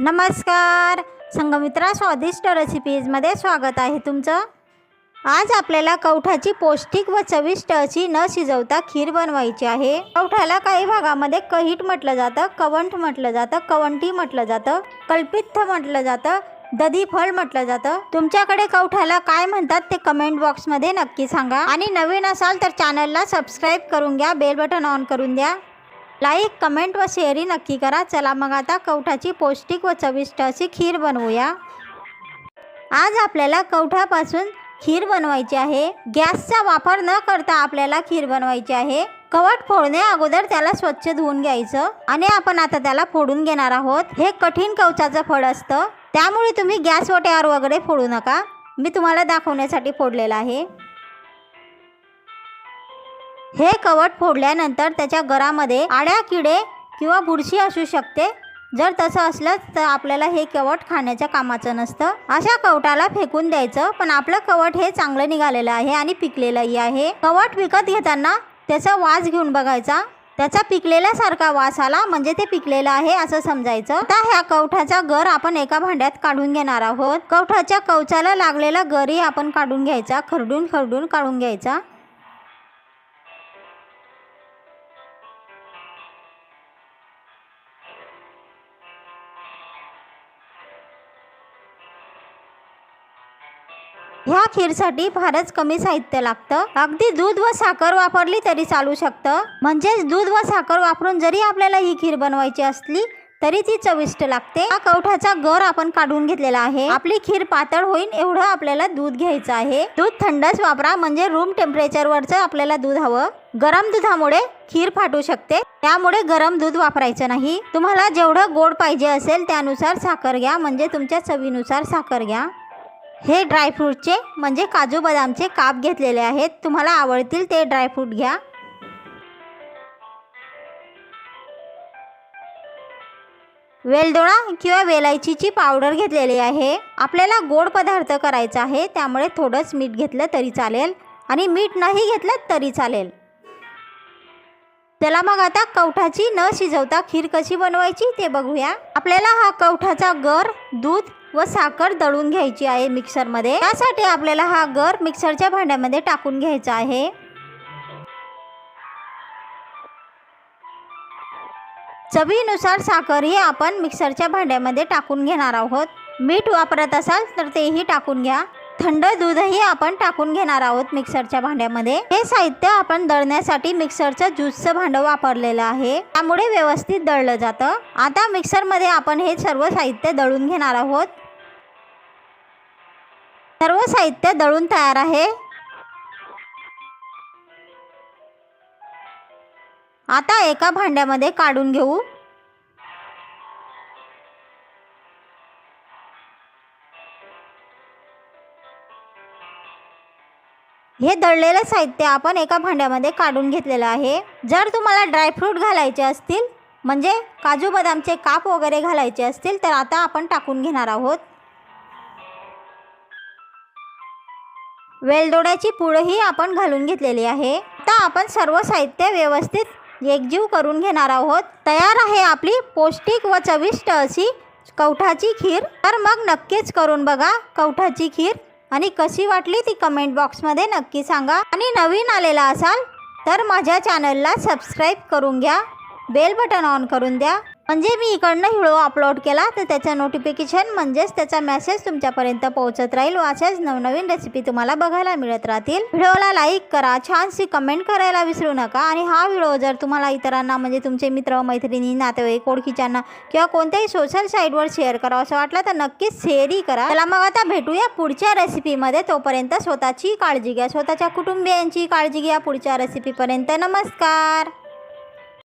नमस्कार. संगमित्रा स्वादिष्ट रेसिपीजमध्ये स्वागत आहे तुमचं. आज आपल्याला कवठाची पौष्टिक व चविष्ट अशी न शिजवता खीर बनवायची आहे. कवठाला काही भागामध्ये कहीट म्हटलं जातं कवंठ म्हटलं जातं कवंटी म्हटलं जातं कल्पित्थ म्हटलं जातं दधी फळ म्हटलं जातं. तुमच्याकडे कवठाला काय म्हणतात ते कमेंट बॉक्समध्ये नक्की सांगा. आणि नवीन असाल तर चॅनलला सबस्क्राईब करून घ्या बेल बटन ऑन करून द्या. लाईक कमेंट व शेअरी नक्की करा. चला मग आता कवठाची पौष्टिक व चविष्ट अशी खीर बनवूया. आज आपल्याला कवठापासून खीर बनवायची आहे. गॅसचा वापर न करता आपल्याला खीर बनवायची आहे. कवट फोडणे अगोदर त्याला स्वच्छ धुवून घ्यायचं आणि आपण आता त्याला फोडून घेणार आहोत. हे कठीण कवचाचं फळ असतं. त्यामुळे तुम्ही गॅस वट्यावर वगैरे फोडू नका. मी तुम्हाला दाखवण्यासाठी फोडलेलं आहे. हे कवट फोडल्यानंतर त्याच्या घरामध्ये आड्या किडे किंवा बुरशी असू शकते. जर तसं असलं तर आपल्याला हे कवट खाण्याच्या कामाचं नसतं. अशा कवटाला फेकून द्यायचं पण आपलं कवट हे चांगलं निघालेलं आहे आणि पिकलेलंही आहे. कवट विकत घेताना त्याचा वास घेऊन बघायचा. त्याचा पिकलेल्यासारखा वास आला म्हणजे ते पिकलेलं आहे असं समजायचं. आता ह्या कवठाचा गर आपण एका भांड्यात काढून घेणार आहोत. कवठाच्या कवचाला लागलेला गरही आपण काढून घ्यायचा खरडून खरडून काढून घ्यायचा. ह्या खीरसाठी फारच कमी साहित्य लागतं. अगदी दूध व साखर वापरली तरी चालू शकतं. म्हणजेच दूध व साखर वापरून जरी आपल्याला ही खीर बनवायची असली तरी ती चविष्ट लागते. हा कवठाचा गर आपण काढून घेतलेला आहे. आपली खीर पातळ होईल एवढं आपल्याला दूध घ्यायचं आहे. दूध थंडच वापरा म्हणजे रूम टेम्परेचरवरचं आपल्याला दूध हवं. गरम दुधामुळे खीर फाटू शकते. त्यामुळे गरम दूध वापरायचं नाही. तुम्हाला जेवढं गोड पाहिजे असेल त्यानुसार साखर घ्या म्हणजे तुमच्या चवीनुसार साखर घ्या. हे ड्रायफ्रूटचे म्हणजे काजू बदामचे काप घेतलेले आहेत. तुम्हाला आवडतील ते ड्रायफ्रूट घ्या. वेलदोळा किंवा वेलायचीची पावडर घेतलेली आहे. आपल्याला गोड पदार्थ करायचा आहे त्यामुळे थोडंच मीठ घेतलं तरी चालेल. आणि मीठ नाही घेतलं तरी चालेल. चला मग आता कवठाची न शिजवता खीर कशी बनवायची ते बघूया. आपल्याला हा कवठाचा गर दूध व साखर दळून घ्यायची आहे मिक्सरमध्ये. त्यासाठी आपल्याला हा गर मिक्सरच्या भांड्यामध्ये टाकून घ्यायचा आहे. चवीनुसार साखर ही आपण मिक्सरच्या भांड्यामध्ये टाकून घेणार आहोत. मीठ वापरत असाल तर तेही टाकून घ्या. थंड दूधही आपण टाकून घेणार आहोत मिक्सरच्या भांड्यामध्ये. हे साहित्य आपण दळण्यासाठी मिक्सरचं ज्यूसचं भांडं वापरलेलं आहे. त्यामुळे व्यवस्थित दळलं जातं. आता मिक्सरमध्ये आपण हे सर्व साहित्य दळून घेणार आहोत. सर्व साहित्य दळून तयार आहे. आता एका भांड्यामध्ये काढून घेऊ. हे दळलेलं साहित्य आपण एका भांड्यामध्ये काढून घेतलेलं आहे. जर तुम्हाला ड्रायफ्रूट घालायचे असतील म्हणजे काजू बदामचे काप वगैरे घालायचे असतील तर आता आपण टाकून घेणार आहोत. वेलदोड्याची पुळही आपण घालून घेतलेली आहे. आता आपण सर्व साहित्य व्यवस्थित एकजीव करून घेणार आहोत. तयार आहे आपली पौष्टिक व चविष्ट अशी कवठाची खीर. तर मग नक्कीच करून बघा कवठाची खीर. आणि कशी वाटली ती कमेंट बॉक्समध्ये नक्की सांगा. आणि नवीन आलेला असाल तर माझ्या चॅनलला सबस्क्राईब करून घ्या. बेल बटन ऑन करून द्या. म्हणजे मी इकडनं व्हिडिओ अपलोड केला तर त्याचं नोटिफिकेशन म्हणजेच त्याचा मेसेज तुमच्यापर्यंत पोहोचत राहील. व अशाच नवनवीन रेसिपी तुम्हाला बघायला मिळत राहतील. व्हिडिओला लाईक करा छानशी कमेंट करायला विसरू नका. आणि हा व्हिडिओ जर तुम्हाला इतरांना म्हणजे तुमचे मित्र मैत्रिणी नातेवाईक ओळखीच्यांना किंवा कोणत्याही सोशल साईटवर शेअर करावं असं वाटलं तर नक्कीच शेअरही करा. त्याला मग आता भेटूया पुढच्या रेसिपीमध्ये तोपर्यंत स्वतःची काळजी घ्या. स्वतःच्या कुटुंबियांची काळजी घ्या. पुढच्या रेसिपीपर्यंत नमस्कार.